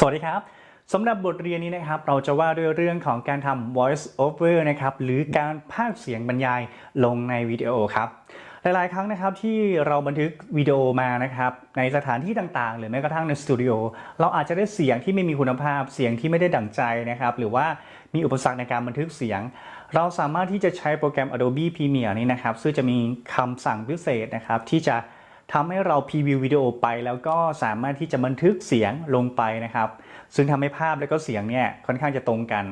สวัสดีครับสำหรับบทเรียนนี้นะครับเราจะว่าด้วยเรื่องของการทำ voice over นะครับหรือการพากย์เสียงบรรยายลงในวิดีโอครับหลายๆ ครั้งนะครับที่เราบันทึกวิดีโอมานะครับในสถานที่ต่างๆ หรือแม้กระทั่งในสตูดิโอเราอาจจะได้เสียงที่ไม่มีคุณภาพเสียงที่ไม่ได้ดั่งใจนะครับหรือว่ามีอุปสรรคในการบันทึกเสียง เราสามารถที่จะใช้โปรแกรม Adobe Premiere นี้นะครับซึ่งจะมีคำสั่งพิเศษนะครับที่จะ ทำให้เราพรีวิววิดีโอไป แล้วก็สามารถที่จะบันทึกเสียงลงไปนะครับ ซึ่งทำให้ภาพและก็เสียงเนี่ยค่อนข้างจะตรงกัน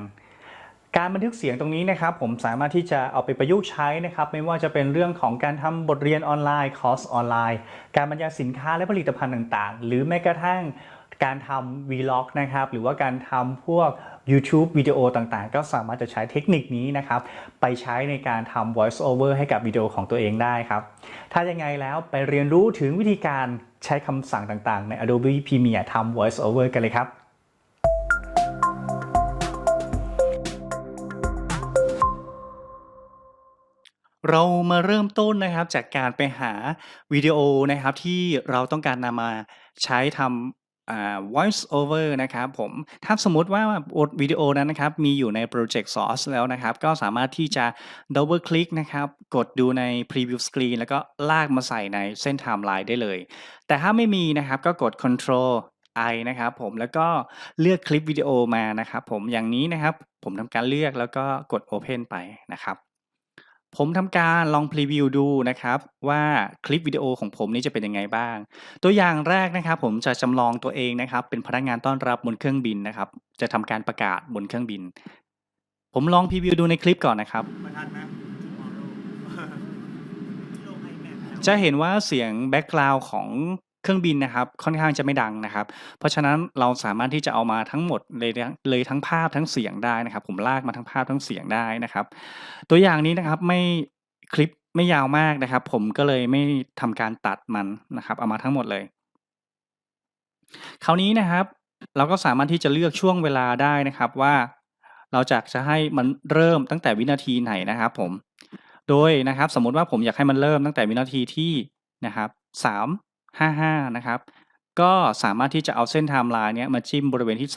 การบันทึกเสียงตรงนี้นะครับ ผมสามารถที่จะเอาไปประยุกต์ใช้นะครับ ไม่ว่าจะเป็นเรื่องของการทำบทเรียนออนไลน์คอร์สออนไลน์ การบรรยายสินค้าและผลิตภัณฑ์ต่างๆ หรือแม้กระทั่ง การทำ vlog นะครับหรือว่าการทำพวก YouTube วิดีโอต่างๆ ก็สามารถจะใช้เทคนิคนี้นะครับ ไปใช้ในการทำ voice over ให้กับวิดีโอของตัวเองได้ครับ ถ้ายังไงแล้วไปเรียนรู้ถึงวิธีการใช้คำสั่งต่างๆ ใน Adobe Premiere ทำ voice over กันเลยครับเรามาเริ่มต้นนะครับจากการไปหาวิดีโอนะครับที่เราต้องการนำมาใช้ทำ voice over นะครับผมถ้าสมมติว่าวิดีโอนั้นนะครับมีอยู่ใน Project Source แล้วนะครับ ก็สามารถที่จะ Double Click นะครับกดดูใน Preview Screen แล้วก็ลากมาใส่ในเส้น Timeline ได้เลย แต่ถ้าไม่มีนะครับก็กด Control I นะครับผมแล้วก็เลือกคลิปวิดีโอมานะครับผมอย่างนี้นะครับ ผมทำการเลือกแล้วก็กด Open ไปนะครับ ผมทำการลองพรีวิวดูนะครับว่าคลิปวิดีโอของผมนี้จะเป็นยังไงบ้าง ตัวอย่างแรกนะครับผมจะจำลองตัวเองนะครับ เป็นพนักงานต้อนรับบนเครื่องบินนะครับ จะทำการประกาศบนเครื่องบิน ผมลองพรีวิวดูในคลิปก่อนนะครับประทันนะ tomorrow โลก iPad จะเห็นว่าเสียงแบ็กกราวด์ของ เครื่องบินนะครับค่อนข้างจะไม่ดังนะครับ เพราะฉะนั้นเราสามารถที่จะเอามาทั้งหมดเลยเลยทั้งภาพทั้งเสียงได้นะครับ ผมลากมาทั้งภาพทั้งเสียงได้นะครับ ตัวอย่างนี้นะครับไม่คลิปไม่ยาวมากนะครับ ผมก็เลยไม่ทำการตัดมันนะครับเอามาทั้งหมดเลย คราวนี้นะครับ เราก็สามารถที่จะเลือกช่วงเวลาได้นะครับว่าเราจะจะให้มันเริ่มตั้งแต่วินาทีไหนนะครับ ผม โดยนะครับ สมมุติว่าผมอยากให้มันเริ่มตั้งแต่วินาทีที่นะครับสาม ห้าห้านะครับ ก็สามารถที่จะเอาเส้นไทม์ไลน์เนี้ยมาจิ้มบริเวณที่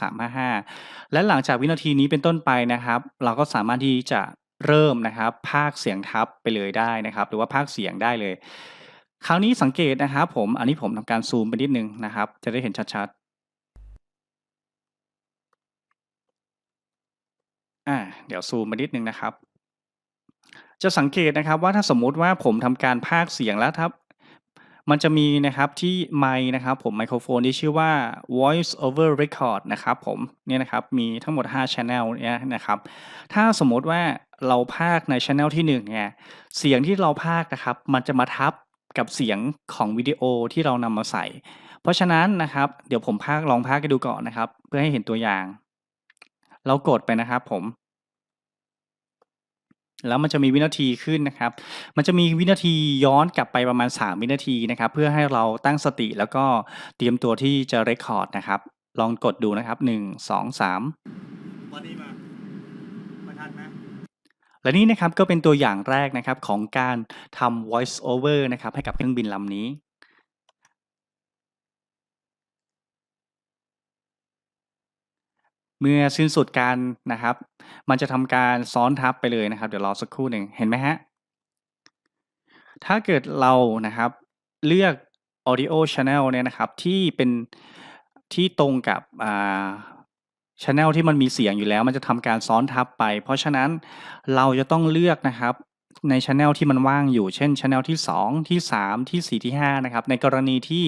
355 และหลังจากวินาทีนี้เป็นต้นไปนะครับ เราก็สามารถที่จะเริ่มนะครับพากเสียงทับไปเลยได้นะครับ หรือว่าพากเสียงได้เลย คราวนี้สังเกตนะครับ ผม อันนี้ผมทำการซูมไปนิดนึงนะครับ จะได้เห็นชัดๆ อ่า เดี๋ยวซูมมานิดนึงนะครับจะสังเกตนะครับว่าถ้าสมมุติว่าผมทำการพากเสียงแล้วครับ มันจะมีนะครับที่ไมค์นะครับผมไมโครโฟนที่ชื่อว่า voice over record นะครับผมเนี่ยนะครับมีทั้งหมด 5 channel เนี่ยนะครับถ้าสมมติว่าเราพากใน channel ที่ 1 เนี่ยเสียงที่เราพากนะครับมันจะมาทับกับเสียงของวิดีโอที่เรานำมาใส่ เพราะฉะนั้นนะครับเดี๋ยวผมพากลองพากย์ให้ดูก่อนนะครับ เพื่อให้เห็นตัวอย่าง เรากดไปนะครับผม แล้วมันจะมีวินาทีขึ้นนะครับ มันจะมีวินาทีย้อนกลับไปประมาณ 3 วินาทีนะครับ เพื่อให้เราตั้งสติแล้วก็เตรียมตัวที่จะเรคคอร์ดนะครับ ลองกดดูนะครับ 1 2 3วันนี้มาประทันนะและนี่นะครับก็เป็นตัวอย่างแรกนะครับของการทำ voice over นะครับให้กับเครื่องบินลำนี้ เมื่อสิ้นสุดการนะครับ มันจะทำการซ้อนทับไปเลยนะครับ เดี๋ยวรอสักครู่หนึ่งเห็นไหมฮะ ถ้าเกิดเรานะครับเลือก audio channel เนี่ยนะครับที่เป็นที่ตรงกับอ่า channel ที่มันมีเสียงอยู่แล้ว มันจะทำการซ้อนทับไป เพราะฉะนั้นเราจะต้องเลือกนะครับ ใน channel ที่มันว่างอยู่ เช่น channel ที่ 2 ที่ 3 ที่ 4 ที่5นะครับในกรณีที่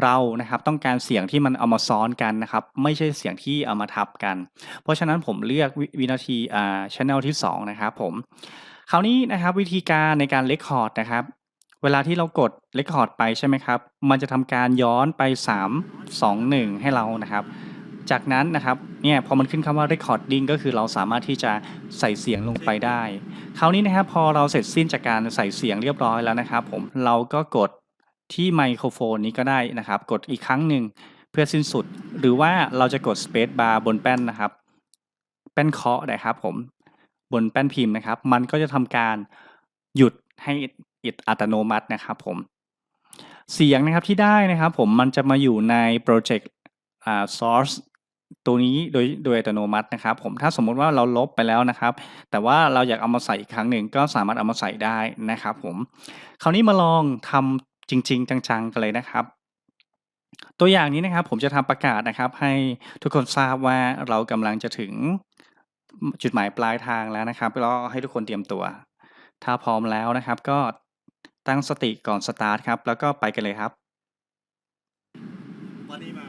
เรานะครับต้องการเสียงที่มันเอามาซ้อนกันนะครับไม่ใช่เสียงที่เอามาทับกัน เพราะฉะนั้นผมเลือกวินาทีอ่า channel ที่ 2 นะครับผมคราวนี้นะครับวิธีการในการ record นะครับเวลาที่เรากด record ไปใช่ไหมครับมันจะทำการย้อนไป 3 2 1 ให้เรานะครับ จากนั้นนะครับเนี่ยพอมันขึ้นคำว่า recording ก็คือเราสามารถที่จะใส่เสียงลงไปได้ คราวนี้นะครับพอเราเสร็จสิ้นจากการใส่เสียงเรียบร้อยแล้วนะครับผมเราก็กดที่ไมโครโฟนนี้ก็ได้นะครับ กดอีกครั้งหนึ่งเพื่อสิ้นสุด หรือว่าเราจะกด space bar บนแป้นนะครับ แป้นเคาะนะครับผมบนแป้นพิมพ์นะครับ มันก็จะทำการหยุดให้อิอัตโนมัตินะครับผมเสียงนะครับที่ได้นะครับผมมันจะมาอยู่ในโปรเจกต์อ่า source ตัวนี้โดยโดยอัตโนมัตินะครับ ผมถ้าสมมุติว่าเราลบไปแล้วนะครับ แต่ว่าเราอยากเอามาใส่อีกครั้งหนึ่งก็สามารถเอามาใส่ได้นะครับ ผม คราวนี้มาลองทำจริง ๆ จังๆกันเลยนะครับ ตัวอย่างนี้นะครับ ผมจะทำประกาศนะครับ ให้ทุกคนทราบว่าเรากำลังจะถึงจุดหมายปลายทางแล้วนะครับแล้วให้ทุกคนเตรียมตัว ถ้าพร้อมแล้วนะครับ ก็ตั้งสติก่อนสตาร์ทครับ แล้วก็ไปกันเลยครับ วันนี้มา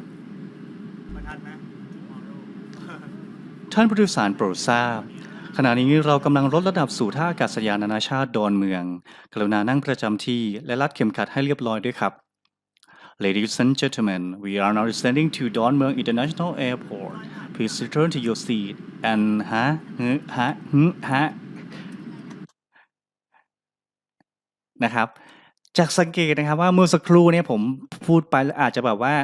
ประทันไหม ท่านผู้โดยสารโปรดทราบ ขณะนี้เรากำลังลดระดับสู่ท่าอากาศยานนานาชาติดอนเมือง กรุณานั่งประจำที่และรัดเข็มขัดให้เรียบร้อยด้วยครับ Ladies and gentlemen, we are now descending to Dongmyeong International Airport. Please return to your seat and ฮะฮะฮฮะนะครับ จากสังเกตนะครับว่าเมื่อสักครู่เนี่ยผมพูดไปแล้วอาจจะแบบว่า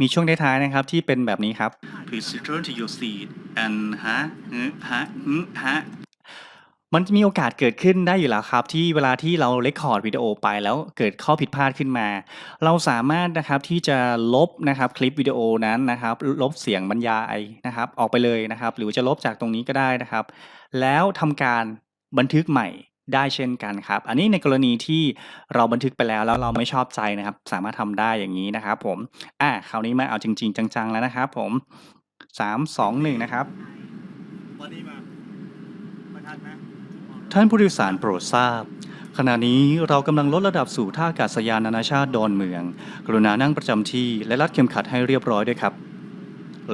มีช่วงท้ายๆนะครับที่เป็นแบบนี้ครับ Please return to your seat and ฮะฮึฮะฮึฮะมันจะมีโอกาสเกิดขึ้นได้อยู่แล้วครับ ที่เวลาที่เราเลคคอร์ดวิดีโอไปแล้วเกิดข้อผิดพลาดขึ้นมา เราสามารถนะครับที่จะลบนะครับคลิปวิดีโอนั้นนะครับ ลบเสียงบรรยายนะครับ ออกไปเลยนะครับ หรือจะลบจากตรงนี้ก็ได้นะครับ แล้วทำการบันทึกใหม่ ได้เช่นกันครับ อันนี้ในกรณีที่เราบันทึกไปแล้วแล้วเราไม่ชอบใจนะครับ สามารถทำได้อย่างนี้นะครับ ผมอะคราวนี้มาเอาจริง ๆ จัง ๆ แล้วนะครับ ผมสามสองหนึ่งนะครับท่านผู้โดยสารโปรดทราบขณะนี้เรากำลังลดระดับสู่ท่าอากาศยานนานาชาติดอนเมือง กรุณานั่งประจำที่และรัดเข็มขัดให้เรียบร้อยด้วยครับ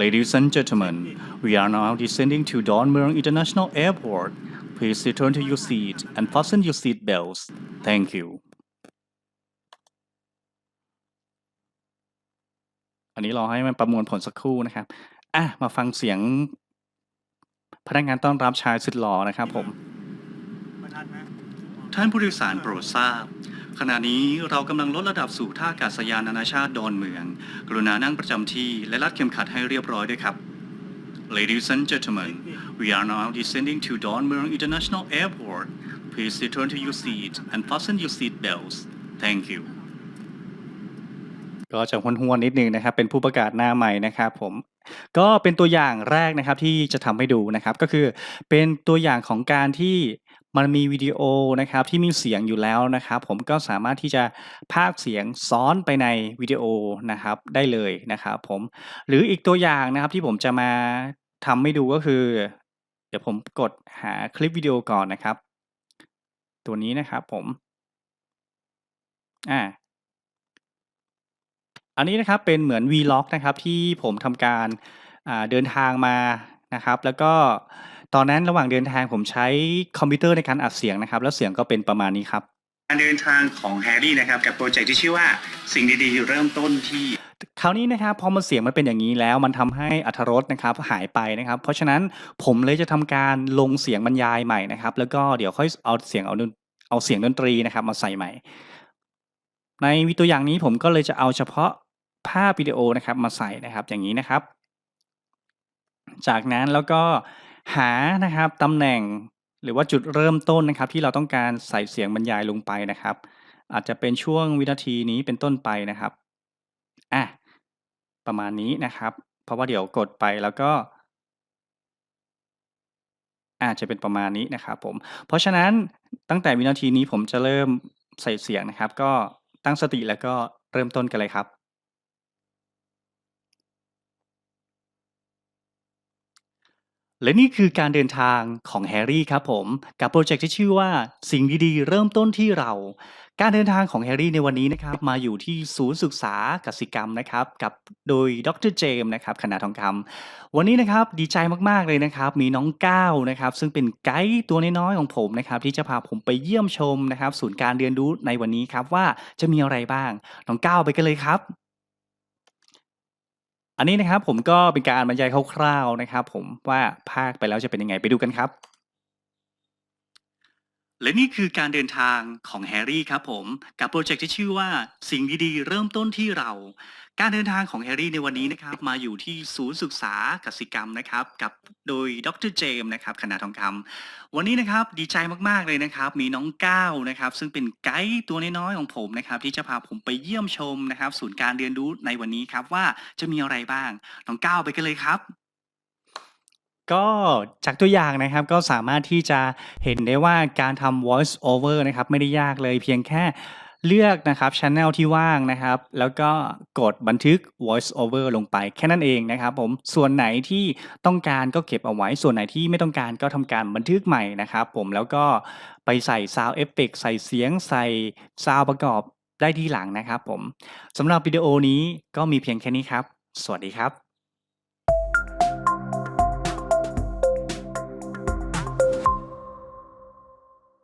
Ladies and gentlemen, we are now descending to Dongmyeong International Airport. Please return to your seat and fasten your seat belts. Thank you. อันนี้รอให้มันประมวลผลสักครู่นะครับ อะ มาฟังเสียง พนักงานต้อนรับชายสุดหล่อนะครับผม ท่านผู้โดยสารโปรดทราบ ขณะนี้เรากำลังลดระดับสู่ท่าอากาศยานนานาชาติดอนเมือง กรุณานั่งประจำที่และรัดเข็มขัดให้เรียบร้อยด้วยครับ Ladies and gentlemen, we are now descending to Don Mueang International Airport. Please return to your seat and fasten your seat belts. Thank you. ก็จะห้วนๆนิดนึงนะครับ เป็นผู้ประกาศหน้าใหม่นะครับผม ก็เป็นตัวอย่างแรกนะครับที่จะทำให้ดูนะครับ ก็คือเป็นตัวอย่างของการที่ มันมีวิดีโอนะครับที่มีเสียงอยู่แล้วนะครับผมก็สามารถที่จะพากเสียงซ้อนไปในวิดีโอนะครับได้เลยนะครับผมหรืออีกตัวอย่างนะครับที่ผมจะมาทำให้ดูก็คือ เดี๋ยวผมกดหาคลิปวิดีโอก่อนนะครับ ตัวนี้นะครับผมอ่าอันนี้นะครับเป็นเหมือน Vlog นะครับที่ผมทำการเดินทางมานะครับ แล้วก็ ตอนนั้นระหว่างเดินทางผมใช้คอมพิวเตอร์ในการอัดเสียงนะครับ แล้วเสียงก็เป็นประมาณนี้ครับ การเดินทางของแฮร์รี่นะครับกับโปรเจกต์ที่ชื่อว่าสิ่งดีๆเริ่มต้นที่คราวนี้นะครับพอมันเสียงมันเป็นอย่างนี้แล้วมันทำให้อรรถรสนะครับหายไปนะครับ เพราะฉะนั้นผมเลยจะทำการลงเสียงบรรยายใหม่นะครับ แล้วก็เดี๋ยวค่อยเอาเสียงเอาดนเอาเสียงดนตรีนะครับ มาใส่ใหม่ ในวิตัวอย่างนี้ผมก็เลยจะเอาเฉพาะภาพวิดีโอนะครับมาใส่นะครับอย่างนี้นะครับ จากนั้นแล้วก็ หานะครับตำแหน่งหรือว่าจุดเริ่มต้นนะครับ ที่เราต้องการใส่เสียงบรรยายลงไปนะครับ อาจจะเป็นช่วงวินาทีนี้เป็นต้นไปนะครับอะประมาณนี้นะครับ เพราะว่าเดี๋ยวกดไปแล้วก็อาจจะเป็นประมาณนี้นะครับผม เพราะฉะนั้นตั้งแต่วินาทีนี้ผมจะเริ่มใส่เสียงนะครับ ก็ตั้งสติแล้วก็เริ่มต้นกันเลยครับ และนี่คือการเดินทางของแฮร์รี่ครับผม กับโปรเจกต์ที่ชื่อว่าสิ่งดีๆ เริ่มต้นที่เรา การเดินทางของแฮร์รี่ในวันนี้นะครับมาอยู่ที่ศูนย์ศึกษากสิกรรมนะครับกับโดยดรเจมส์นะครับคณะทองคำวันนี้นะครับดีใจมากๆเลยนะครับ มีน้องก้าวนะครับ ซึ่งเป็นไกด์ตัวน้อยๆของผมนะครับที่จะพาผมไปเยี่ยมชมนะครับ ศูนย์การเรียนรู้ในวันนี้ครับว่าจะมีอะไรบ้างน้องก้าวไปกันเลยครับ อันนี้นะครับผมก็เป็นการบรรยายคร่าวๆนะครับผมว่าภาคไปแล้วจะเป็นยังไงไปดูกันครับ และนี่คือการเดินทางของแฮร์รี่ครับผม กับโปรเจกต์ที่ชื่อว่าสิ่งดีๆ เริ่มต้นที่เรา การเดินทางของแฮร์รี่ในวันนี้นะครับมาอยู่ที่ศูนย์ศึกษากสิกรรมนะครับกับโดยดรเจมส์นะครับคณะทองคำวันนี้นะครับดีใจมากๆเลยนะครับ มีน้องก้าวนะครับ ซึ่งเป็นไกด์ตัวน้อยๆของผมนะครับที่จะพาผมไปเยี่ยมชมนะครับ ศูนย์การเรียนรู้ในวันนี้ครับว่าจะมีอะไรบ้างน้องก้าวไปกันเลยครับ ก็จากตัวอย่างนะครับก็สามารถที่จะเห็นได้ว่าการทำ voice over นะครับไม่ได้ยากเลยเพียงแค่เลือกนะครับ channel ที่ว่างนะครับ แล้วก็กดบันทึก voice over ลงไปแค่นั้นเองนะครับผมส่วนไหนที่ต้องการก็เก็บเอาไว้ ส่วนไหนที่ไม่ต้องการก็ทำการบันทึกใหม่นะครับผมแล้วก็ไปใส่ sound effect ใส่เสียงใส่ sound ประกอบได้ที่หลังนะครับผมสำหรับวิดีโอนี้ก็มีเพียงแค่นี้ครับ สวัสดีครับ